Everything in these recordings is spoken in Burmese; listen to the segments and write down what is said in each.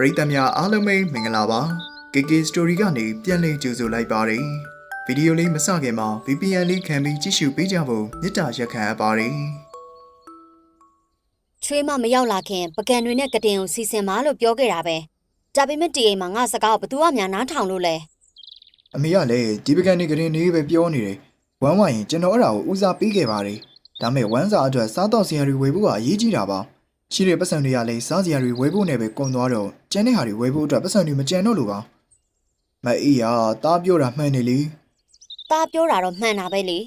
ပရိသတ်များအားလုံးပဲမင်္ဂလာပါ KK Story ကနေပြန်လည်ကြိုဆိုလိုက်ပါတယ်ဗီဒီယိုလေးမစခင်မှာ VPN လေးခံပြီးကြည့်ရှုပေးကြဖို့မေတ္တာရက်ခံအပ်ပါတယ်ချွေးမမရောက်လာခင်ပကံတွေနဲ့ကတင်ကိုစီစဉ်ပါလို့ပြောခဲ့တာပဲဒါပေမဲ့ဒီအိမ်မှာငါစကားကိုဘသူကများနားထောင်လို့လဲအမေကလည်းဒီပကံနေကလေးနေပဲပြောနေတယ်ဝမ်းဝရင်ကျွန်တော်အဲ့ဒါကိုဦးစားပေးခဲ့ပါတယ်ဒါမဲ့ဝမ်းစာအတွက်စားတော့စရာတွေဝယ်ဖို့ကအရေးကြီးတာပါ ရှိတဲ့ပတ်စံတွေကလည်းစားစရာတွေဝယ်ဖို့နဲ့ပဲကုန်သွားတော့ကျန်တဲ့ဟာတွေဝယ်ဖို့အတွက်ပတ်စံတွေမကျန်တော့လို့ပါမအေးရတားပြောတာမှန်နေလေตาပြောတာတော့မှန်တာပဲလေ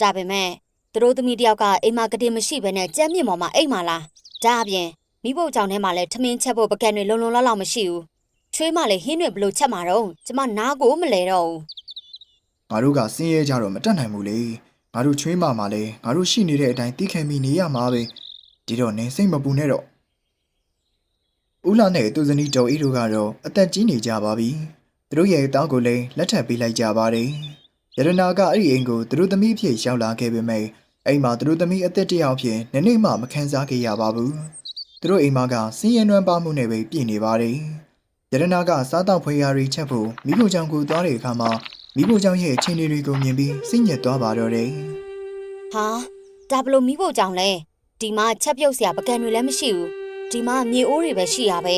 ဒါပေမဲ့သူတို့သမီးတယောက်ကအိမ်မှာကတင်မရှိဘဲနဲ့ကြမ်းမြင့်ပေါ်မှာအိမ်မှာလားဒါအပြင်မိဖို့ကြောင့်ထဲမှာလည်းထမင်းချက်ဖို့ပကံတွေလုံလုံလောက်လောက်မရှိဘူးချွေးမလည်းဟင်းတွေဘလို့ချက်မှာတော့ကျမနားကိုမလဲတော့ဘူးငါတို့ကဆင်းရဲကြတော့မတက်နိုင်ဘူးလေငါတို့ချွေးမမှာလဲငါတို့ရှိနေတဲ့အတိုင်းတီးခံပြီးနေရမှာပဲ ဒီတော့နင်စိတ်မပူနဲ့တော့ဦးလာနဲ့သူဇနီးတော်အေးတို့ကတော့အသက်ကြီးနေကြပါပြီသူတို့ရဲ့တောင်းကိုလည်းလက်ထပ်ပေးလိုက်ကြပါတယ်ယရနာကအဲ့ဒီအိမ်ကိုသူတို့သမီးအဖြစ်ရောက်လာခဲ့ပေမဲ့အိမ်မှာသူတို့သမီးအသက်တစ်ယောက်ဖြစ်နည်းနည်းမှမခံစားခဲ့ရပါဘူးသူတို့အိမ်မှာကစင်းရဲနွမ်းပါမှုနဲ့ပဲပြည့်နေပါတယ်ယရနာကစားတောက်ဖွေရာတွေချက်ဖို့မိဖို့ကြောင့်ကိုသွားတဲ့အခါမှာမိဖို့ကြောင့်ရဲ့အခြေအနေတွေကိုမြင်ပြီးစိတ်ညစ်သွားပါတော့တယ်ဟာဒါဘလို့မိဖို့ကြောင့်လဲ ဒီမှာချက်ပြုတ်စရာပကံတွေလည်းမရှိဘူးဒီမှာမြေအိုးတွေပဲရှိရပဲ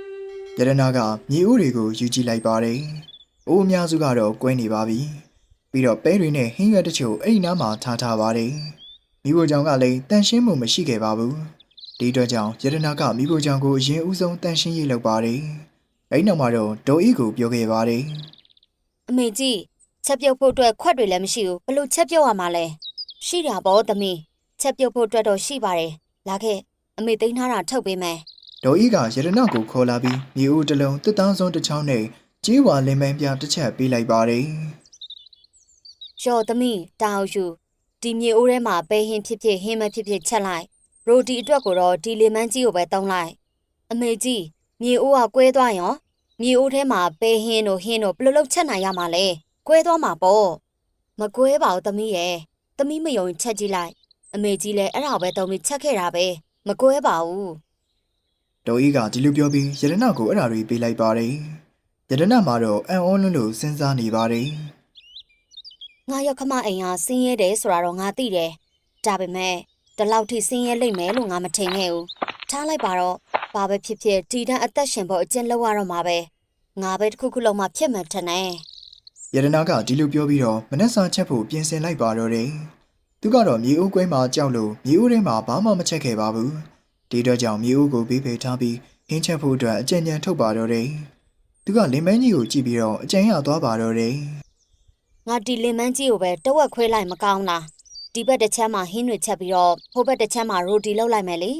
။ယရနာကမြေဦးတွေကိုယူကြည့်လိုက်ပါတယ်။အိုးအများစုကတော့ကွဲနေပါပြီ။ပြီးတော့ပဲတွေနဲ့ဟင်းရွက်တချို့အဲ့ဒီနားမှာထားထားပါတယ်။မိဖို့ကြောင့်ကလည်းတန်ရှင်းမှုမရှိခဲ့ပါဘူး။ဒီအတွက်ကြောင့်ယရနာကမိဖို့ကြောင့်ကိုအရင်ဦးဆုံးတန်ရှင်းရေးလုပ်ပါတယ်။အဲ့ဒီနောက်မှာတော့ဒေါ်အေးကိုပြောခဲ့ပါတယ်အမေကြီးချက်ပြုတ်ဖို့အတွက်ခွက်တွေလည်းမရှိဘူးဘလို့ချက်ပြုတ်ရမှာလဲရှိတာပေါ့သမီး ချက်ပြုတ်ဖို့အတွက်တော့ရှိပါတယ်လာခဲ့အမေသိမ်းထားတာထုတ်ပေးမယ်။ဒေါ်အေးကယရနာကိုခေါ်လာပြီးမြေဦးတစ်လုံးတစ်တန်းစုံတစ်ချောင်းနဲ့ကြေးဝါလင်မန်းပြတစ်ချက်ပေးလိုက်ပါတယ်။ရော်သမီးတာအောင်ယူဒီမြေအိုးထဲမှာပဲဟင်းဖြစ်ဖြစ်ဟင်းမဖြစ်ဖြစ်ချက်လိုက်ရိုတီအတွက်ကိုတော့ဒီလေမန်းကြီးကိုပဲတုံးလိုက်အမေကြီးမြေအိုးကကွဲသွားရောမြေအိုးထဲမှာပဲဟင်းတို့ဟင်းတို့ဘယ်လိုလုပ်ချက်နိုင်ရမှာလဲကွဲသွားမှာပေါ့မကွဲပါဘူးသမီးရဲ့သမီးမယုံရင်ချက်ကြည့်လိုက် အမေကြီးလည်းအဲ့ဒါပဲတုံးပြီးချက်ခဲ့တာပဲမကွဲပါဘူးဒေါ်အေးကဒီလိုပြောပြီးယရနာကိုအဲ့ဒါတွေပေးလိုက်ပါတယ်။ယရနာမှာတော့အံ့ဩလွန်းလို့စဉ်းစားနေပါတယ်ငါရောက်ခမအိမ်ဟာဆင်းရဲတယ်ဆိုတာတော့ငါသိတယ်ဒါပေမဲ့ဒီလောက်ထိဆင်းရဲလိမ့်မယ်လို့ငါမထင်ခဲ့ဘူးထားလိုက်ပါတော့ဘာပဲဖြစ်ဖြစ်ဒီတန်းအသက်ရှင်ဖို့အကျင့်လောက်ရတော့မှာပဲငါပဲတစ်ခုခုလုံးမှဖြစ်မှန်ထင်တယ်။ယရနာကဒီလိုပြောပြီးတော့မနှက်စာချက်ဖို့ပြင်ဆင်လိုက်ပါတော့တယ်။ သူကတော့မြေအိုးကွဲမှာကြောက်လို့မြေအိုးထဲမှာဘာမှမချက်ခဲ့ပါဘူး။ဒီတော့ကြောင့်မြေအိုးကိုဘေးဖယ်ထားပြီးဟင်းချက်ဖို့အတွက်အကြံဉာဏ်ထုတ်ပါတော့တယ်။သူကလင်မန်းကြီးကိုကြည့်ပြီးတော့အကြံရသွားပါတော့တယ်ငါဒီလင်မန်းကြီးကိုပဲတဝက်ခွဲလိုက်မကောင်းလားဒီဘက်တစ်ချမ်းမှာဟင်းတွေချက်ပြီးတော့ဟိုဘက်တစ်ချမ်းမှာရိုတီလောက်လိုက်မယ်လေ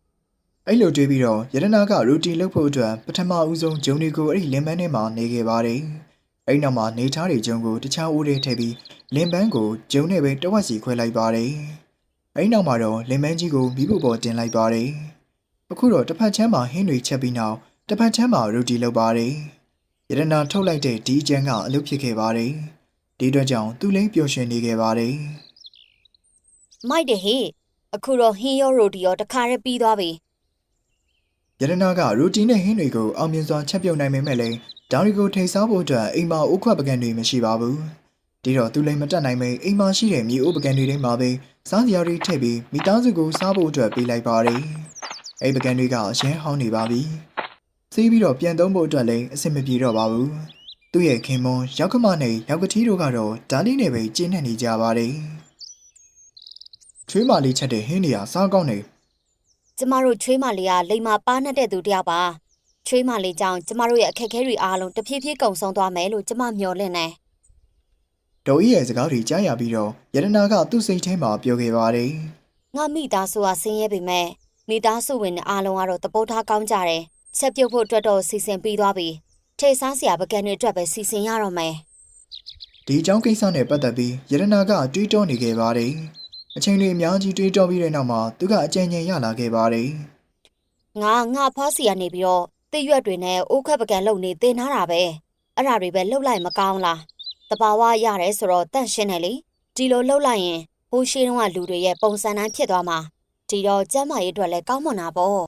။အဲ့လိုတွေးပြီးတော့ယရနာကရူတီလုပ်ဖို့အတွက်ပထမဦးဆုံးဂျုံဒီကိုအဲ့ဒီလင်မန်းထဲမှာနေခဲ့ပါတယ်။အဲ့နောက်မှာနေထားတဲ့ဂျုံကိုတခြားဦးတွေထည့်ပြီး လင်ပန်းကိုဂျုံနဲ့ပဲတဝက်စီခွဲလိုက်ပါတယ်။အဲ့နောက်မှာတော့လင်မန်းကြီးကိုမိဖို့ပေါ်တင်လိုက်ပါတယ်။အခုတော့တစ်ဖက်ချမ်းမှာဟင်းတွေချက်ပြီးနောက်တစ်ဖက်ချမ်းမှာရူတီလုပ်ပါတယ်။ယရနာထုတ်လိုက်တဲ့ဒီအကျန်းကအလုပ်ဖြစ်ခဲ့ပါတယ်။ဒီအတွက်ကြောင့်သူ့လိမ့်ပျော်ရွှင်နေခဲ့ပါတယ်မိုက်တယ်ဟေ့အခုတော့ဟင်းရောရိုတီရောတစ်ခါတည်းပြီးသွားပြီ။ယရနာကရူတီနဲ့ဟင်းတွေကိုအောင်မြင်စွာချက်ပြုတ်နိုင်ပေမဲ့လည်းဒါတွေကိုထိစားဖို့အတွက်အိမ်မှာအိုးခွက်ပကံတွေမရှိပါဘူး။ ဒီတော့သူလိမ့်မတက်နိုင်ပေအိမ်မှာရှိတဲ့မြေအိုးပကံတွေထဲမှာပဲစားစရာတွေထည့်ပြီးမိသားစုကိုစားဖို့အတွက်ပေးလိုက်ပါတယ်။အဲ့ပကံတွေကအရင်ဟောင်းနေပါပြီ။စီးပြီးတော့ပြန်သုံးဖို့အတွက်လည်းအဆင်မပြေတော့ပါဘူး။သူ့ရဲ့ခင်မွန်ရောက်ကမနဲ့ရောက်ကတိတို့ကတော့ဒါလေးနဲ့ပဲကျင်းနေနေကြပါတယ်။ချွေးမလေးချက်တဲ့ဟင်းတွေကစားကောင်းနေကျမတို့ချွေးမလေးကလိမ်မာပါနှက်တဲ့သူတယောက်ပါချွေးမလေးကြောင့်ကျမတို့ရဲ့အခက်အခဲတွေအားလုံးတဖြည်းဖြည်းကုန်ဆုံးသွားမယ်လို့ကျမမျှော်လင့်နေ ဒေါ်ကြီးရဲ့စကားတွေကြားရပြီးတော့ယရနာကသူ့စိတ်ထဲမှာပြောခဲ့ပါတယ်ငါမိသားစုကဆင်းရဲပေမဲ့မိသားစုဝင်တွေအားလုံးကတော့သဘောထားကောင်းကြတယ်ချက်ပြုတ်ဖို့အတွက်တော့စီစဉ်ပြီးသွားပြီထိတ်စားစရာပကံတွေအတွက်ပဲစီစဉ်ရတော့မယ်။ဒီအကြောင်းကိစ္စနဲ့ပတ်သက်ပြီးယရနာကတွေးတောနေခဲ့ပါတယ်။အချိန်တွေအများကြီးတွေးတောပြီးတဲ့နောက်မှာသူကအကြံဉာဏ်ရလာခဲ့ပါတယ်ငါငါဖွားစီကနေပြီးတော့တိရွက်တွေနဲ့အိုးခွက်ပကံလုံနေတင်ထားတာပဲအဲ့ဒါတွေပဲလှုပ်လိုက်မကောင်းလားတ ဘာဝရတယ်ဆိုတော့တန့်ရှင်းတယ်လေဒီလိုလှုပ်လိုက်ရင်ဟိုးရှိတုန်းကလူတွေရဲ့ပုံစံတိုင်းဖြစ်သွားမှာဒီတော့ကျမ်းမာရေးအတွက်လည်းကောင်းမွန်တာပေါ့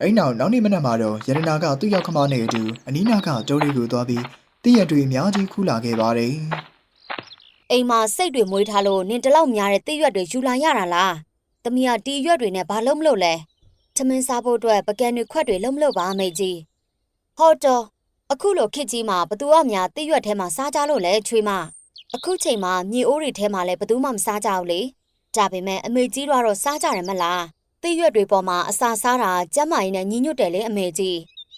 အဲ့နောက်နောက်နေ့မနက်မှာတော့ရတနာကသူ့ရောက်ခမနဲ့အတူအနီးနားကတောလေးကိုသွားပြီးတည့်ရက်တွေအများကြီးခူးလာခဲ့ပါတယ်အိမ်မှာစိတ်တွေမွေးထားလို့နင်တလောက်များတဲ့တိရွက်တွေယူလာရတာလား။သမီးကတီရွက်တွေနဲ့ဘာလို့မလို့လဲ။သမင်းစားဖို့အတွက်ပကံတွေခွက်တွေလုံးမလို့ပါအမေကြီး။ဟောတော့ အခုလိုခစ်ကြီးမှာဘသူကများတိရွက်ထဲမှာစားကြလို့လဲချွေးမ။အခုချိန်မှာမြေအိုးတွေထဲမှာလည်းဘသူမှမစားကြဘူးလေ။ဒါပေမဲ့အမေကြီးတို့ကတော့စားကြတယ်မလား။တိရွက်တွေပေါ်မှာအစာစားတာကျမ်းမာရေးနဲ့ညီညွတ်တယ်လေအမေကြီး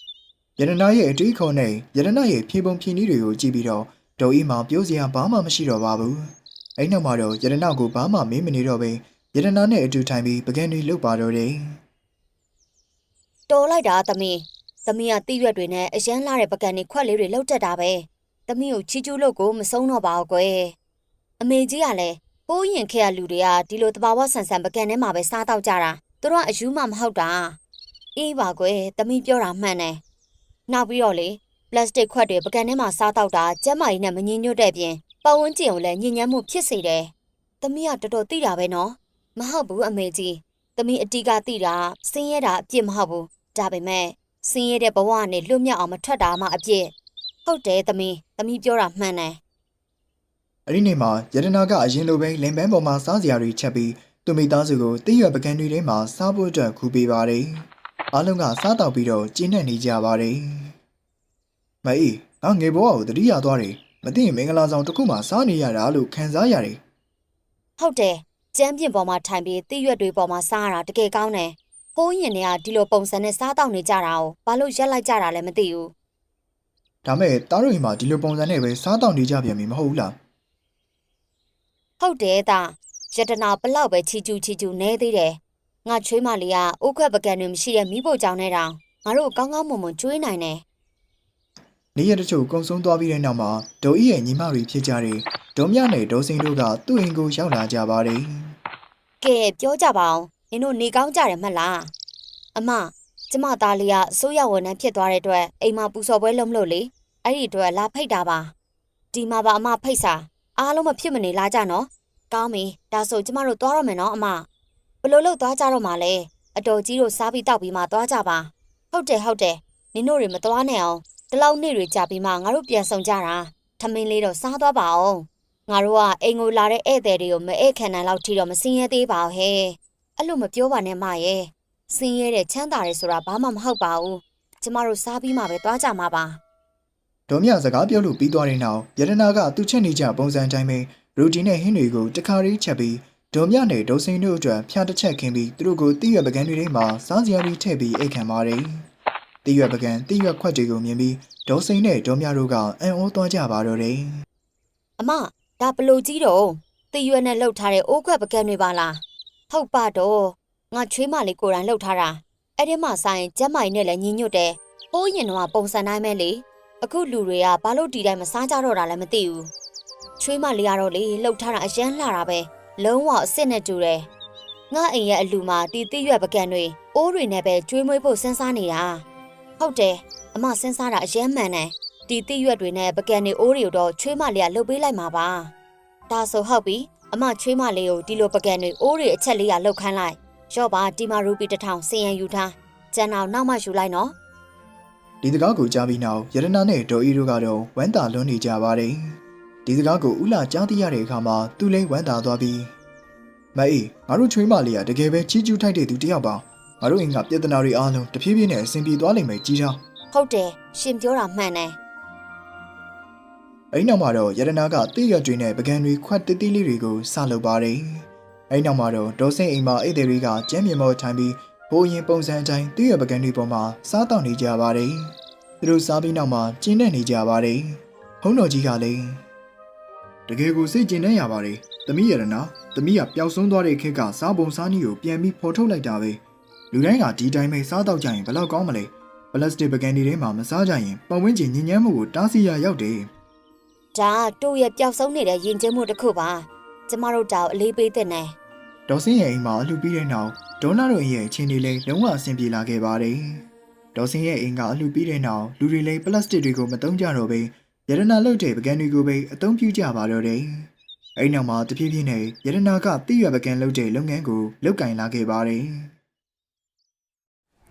။ရတနာရဲ့အတွေးခေါ်နဲ့ရတနာရဲ့ဖြေပုံဖြေနည်းတွေကိုကြည့်ပြီးတော့ဒေါ်အီမှာပြောစရာဘာမှမရှိတော့ပါဘူးအဲ့နောက်မှာတော့ရတနာကိုဘာမှမေးမနေတော့ပဲရတနာနဲ့အတူထိုင်ပြီးပကံတွေလှုပ်ပါတော့တယ်တော်လိုက်တာသမီး သမီးကတိရွက်တွေနဲ့အရန်လာတဲ့ပကံတွေခွက်လေးတွေလောက်တက်တာပဲသမီးကိုချီကျူးလို့ကိုမဆုံးတော့ပါဘူးကွယ်အမေကြီးကလည်းဟိုးရင်ခဲ့ရလူတွေကဒီလိုတဘာဝဆန်ဆန်ပကံထဲမှာပဲစားတော့ကြတာသူတို့ကအယူမှမဟုတ်တာအေးပါကွယ်သမီးပြောတာမှန်တယ်နောက်ပြီးတော့လေပလတ်စတစ်ခွက်တွေပကံထဲမှာစားတော့တာကျက်မကြီးနဲ့မငြင်းညွတ်တဲ့ပြင်ပတ်ဝန်းကျင်ကိုလည်းညဉ့်ညမ်းမှုဖြစ်စေတယ်သမီးကတော်တော်သိတာပဲနော်မဟုတ်ဘူးအမေကြီးသမီးအတီးကသိတာစင်းရဲတာအပြစ်မဟုတ်ဘူးဒါပေမဲ့ ဆင်းရဲတဲ့ဘဝနဲ့လွတ်မြောက်အောင်မထွက်တာမှအပြစ်ဟုတ်တယ်သမီးသမီးပြောတာမှန်တယ်အဲ့ဒီနေ့မှာရတနာကအရင်လိုပဲလင်ပန်းပေါ်မှာစားစရာတွေချက်ပြီးသူမိသားစုကိုတည့်ရွက်ပကံတွေထဲမှာစားဖို့အတွက်ခူပေးပါတယ်အားလုံးကစားတော့ပြီးတော့ကျင်းနေနေကြပါတယ်မအေးငါငယ်ဘဝကိုတတိယသွားတယ်မသိရင်မင်္ဂလာဆောင်တစ်ခုမှစားနေရတာလို့ခံစားရတယ်ဟုတ်တယ်ကျမ်းပြင်ပေါ်မှာထိုင်ပြီးတိရွက်တွေပေါ်မှာစားရတာတကယ်ကောင်းတယ် ဟိုးရင်တွေကဒီလိုပုံစံနဲ့စားတော့နေကြတာ哦ဘာလို့ရက်လိုက်ကြတာလဲမသိဘူးဒါမဲ့တားတို့အိမ်မှာဒီလိုပုံစံနဲ့ပဲစားတော့နေကြပြန်ပြီမဟုတ်ဘူးလားဟုတ်တယ်သားယတနာဘလောက်ပဲချီကျူးချီကျူးနေသေးတယ်ငါချွေးမလေးကအိုးခွက်ပကံတွေမရှိတဲ့မိဖို့ကြောင့်နဲ့တောင်ငါတို့ကောင်းကောင်းမွန်မွန်ကျွေးနိုင်တယ်နေ့ရက်တချို့ကုံဆုံးသွားပြီးတဲ့နောက်မှာဒေါ်အီရဲ့ညီမတွေဖြစ်ကြတဲ့ဒေါ်မြနဲ့ဒေါ်စိန်တို့ကသူ့အိမ်ကိုရောက်လာကြပါတယ်ကဲပြောကြပါအောင် နင်တို့နေကောင်းကြတယ်မဟုတ်လားအမကျမသားလေးကအစိုးရဝန်ထမ်းဖြစ်သွားတဲ့အတွက်အိမ်မှာပူစော်ပွဲလုပ်မလို့လေအဲ့ဒီအတွက်လာဖိတ်တာပါဒီမှာပါအမဖိတ်စာအားလုံးမဖြစ်မနေလာကြနော်ကောင်းပြီဒါဆိုကျမတို့သွားရမယ်နော်အမဘယ်လို့လို့သွားကြတော့မှလဲအတော်ကြီးတို့စားပြီးတောက်ပြီးမှသွားကြပါဟုတ်တယ်ဟုတ်တယ်နင်တို့တွေမသွားနဲ့အောင်ဒီလောက်နေ့တွေကြာပြီးမှငါတို့ပြန်ဆောင်ကြတာထမင်းလေးတော့စားသွားပါအောင်ငါတို့ကအိမ်ကိုလာတဲ့ဧည့်သည်တွေကိုမဧည့်ခံနိုင်လောက်ထိတော့မစင်းရဲသေးပါဘူးဟဲ့ အဲ့လိုမပြောပါနဲ့မရဲ့စင်းရဲတဲ့ချမ်းသာတယ်ဆိုတာဘာမှမဟုတ်ပါဘူးကျမတို့စားပြီးမှပဲသွားကြမှာပါဒေါ်မြစကားပြောလို့ပြီးသွားတဲ့နောက်ရတနာကသူ့ချက်နေကြပုံစံတိုင်းပဲရူတီနဲ့ဟင်းတွေကိုတခါလေးချက်ပြီးဒေါ်မြနဲ့ဒေါ်စိန်တို့အတွက်ဖျားတစ်ချက်ခင်းပြီးသူတို့ကိုတည့်ရွက်ပကံတွေထဲမှာစားစရာတွေထည့်ပြီးအိတ်ခံပါတယ်တည့်ရွက်ပကံတည့်ရွက်ခွက်တွေကိုမြင်ပြီးဒေါ်စိန်နဲ့ဒေါ်မြတို့ကအံ့ဩသွားကြပါတော့တယ်အမဒါဘလို့ကြီးတော့တရွက်နဲ့လှုပ်ထားတဲ့အိုးခွက်ပကံတွေပါလား ဟုတ်ပါတော့ငါချွေးမလေးကိုယ်တိုင်လှုပ်ထားတာအဲ့ဒီမှာဆိုင်ကျက်မိုင်နဲ့လည်းညီညွတ်တယ်ဟိုးရင်တော့ပုံစံတိုင်းပဲလေအခုလူတွေကဘာလို့ဒီတိုင်းမစားကြတော့တာလဲမသိဘူးချွေးမလေးကတော့လေလှုပ်ထားတာအရန်လှတာပဲလုံးဝအစ်စ်နဲ့တူတယ်ငါအိမ်ရဲ့အလူမှာတီတိရွက်ပကံတွေအိုးတွေနဲ့ပဲကျွေးမွေးဖို့စဉ်းစားနေတာဟုတ်တယ်အမစဉ်းစားတာအရန်မှန်တယ်ဒီတိရွက်တွေနဲ့ပကံနေအိုးတွေကိုတော့ချွေးမလေးကလှုပ်ပေးလိုက်မှာပါဒါဆိုဟုတ်ပြီ အမချွေးမလေးကိုဒီလိုပကံတွေအိုးတွေအချက်လေးကလှုပ်ခိုင်းလိုက်ရော့ပါဒီမာရူပီတစ်ထောင်စီယံယူထားကျန်အောင်နောက်မှယူလိုက်နော်ဒီစကားကိုကြားပြီးနောက်ရတနာနဲ့ဒေါ်အီတို့ကတော့ဝမ်းသာလွန်းနေကြပါတယ်ဒီစကားကိုဥလာကြားသိရတဲ့အခါမှာသူလည်းဝမ်းသာသွားပြီးမအေးငါတို့ချွေးမလေးကတကယ်ပဲချီးကျူးထိုက်တဲ့သူတစ်ယောက်ပါငါတို့အိမ်ကပြဿနာတွေအားလုံးတဖြည်းဖြည်းနဲ့အဆင်ပြေသွားလိမ့်မယ်ကြီးထားဟုတ်တယ်ရှင်ပြောတာမှန်တယ် အဲ့နောက်မှာတော့ရတနာကတိရွက်တွေနဲ့ပကံတွေခွက်တိတိလေးတွေကိုစလုပ်ပါတယ်အဲ့နောက်မှာတော့ဒေါ်စင်အိမ်မှာအိတ်တွေကကျမ်းမြေမောထိုင်ပြီးဘိုးရင်ပုံစံအတိုင်းတိရွက်ပကံတွေပေါ်မှာစားတောက်နေကြပါတယ်သူတို့စားပြီးနောက်မှာကျင်းနေနေကြပါတယ်ဟုံးတော်ကြီးကလည်းတကယ်ကိုစိတ်ကျဉ်နေရပါတယ်သမီးရတနာသမီးကပျောက်ဆုံးသွားတဲ့ခေတ်ကစားပုံစားနည်းကိုပြန်ပြီးဖော်ထုတ်လိုက်တာပဲလူတိုင်းကဒီတိုင်းပဲစားတောက်ကြရင်ဘယ်လောက်ကောင်းမလဲပလတ်စတစ်ပကံတွေထဲမှာမစားကြရင်ပတ်ဝန်းကျင်ညဉ့်ညမ်းမှုကိုတားဆီးရရောက်တယ် ဒါတို့ရဲ့ပျောက်ဆုံးနေတဲ့ယဉ်ကျေးမှုတစ်ခုပါကျမတို့တောင်အလေးပေးတဲ့နဲ့ဒေါ်စင်းရဲ့အိမ်မှာအလှပြီးတဲ့နောက်ဒေါနာတို့ရဲ့အခြေအနေလည်းလုံးဝအဆင်ပြေလာခဲ့ပါတယ်။ဒေါ်စင်းရဲ့အိမ်ကအလှပြီးတဲ့နောက်လူတွေလည်းပလတ်စတစ်တွေကိုမသုံးကြတော့ဘဲရတနာလုတ်တဲ့ပကံတွေကိုပဲအသုံးပြုကြပါတော့တယ်။အဲ့နောက်မှာတဖြည်းဖြည်းနဲ့ရတနာကတိရွက်ပကံလုတ်တဲ့လုပ်ငန်းကိုလုပ်ကင်လာခဲ့ပါတယ်။